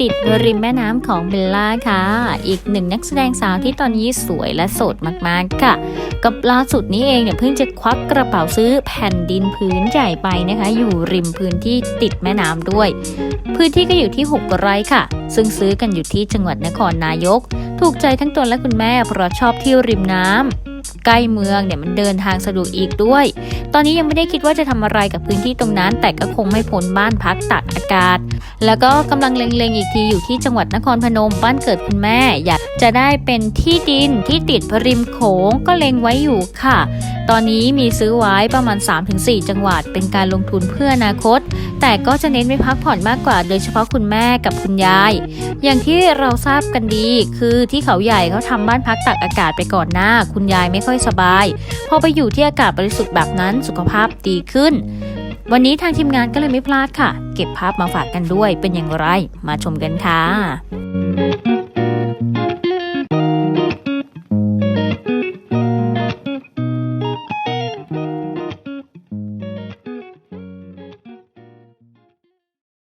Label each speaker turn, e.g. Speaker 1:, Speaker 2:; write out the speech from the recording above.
Speaker 1: ติดริมแม่น้ำของเบลล่าค่ะ อีกหนึ่งนักแสดงสาวที่ตอนนี้สวยและโสดมากๆค่ะ กับล่าสุดนี้เองเนี่ยเพิ่งจะควักกระเป๋าซื้อแผ่นดินพื้นใหญ่ไปนะคะ อยู่ริมพื้นที่ติดแม่น้ำด้วย พื้นที่ก็อยู่ที่ 6 ไร่ค่ะ ซึ่งซื้อกันอยู่ที่จังหวัดนครนายก ถูกใจทั้งตนและคุณแม่เพราะชอบเที่ยวริมน้ำ ใกล้เมืองเนี่ยมันเดินทางสะดวกอีกด้วย ตอนนี้ยังไม่ได้คิดว่าจะทำอะไรกับพื้นที่ตรงนั้น แต่ก็คงไม่พ้นบ้านพักตากอากาศ แล้วก็กำลังเล็งๆอีกทีอยู่ที่จังหวัดนครพนมบ้านเกิดคุณแม่ อยากจะได้เป็นที่ดินที่ติดพริมโขงก็เล็งไว้อยู่ค่ะ ตอนนี้มีซื้อไว้ประมาณ 3-4 จังหวัด เป็นการลงทุนเพื่ออนาคต แต่ก็จะเน้นไปพักผ่อนมากกว่า โดยเฉพาะคุณแม่กับคุณยาย อย่างที่เราทราบกันดีคือที่เขาใหญ่เขาทำบ้านพักตากอากาศไปก่อนหน้า คุณยายไม่ค่อยอยสบาย พอไปอยู่ที่อากาศบริสุทธิ์แบบนั้นสุขภาพดีขึ้น วันนี้ทางทีมงานก็เลยไม่พลาดค่ะ เก็บภาพมาฝากกันด้วยเป็นอย่างไร มาชมกันค่ะ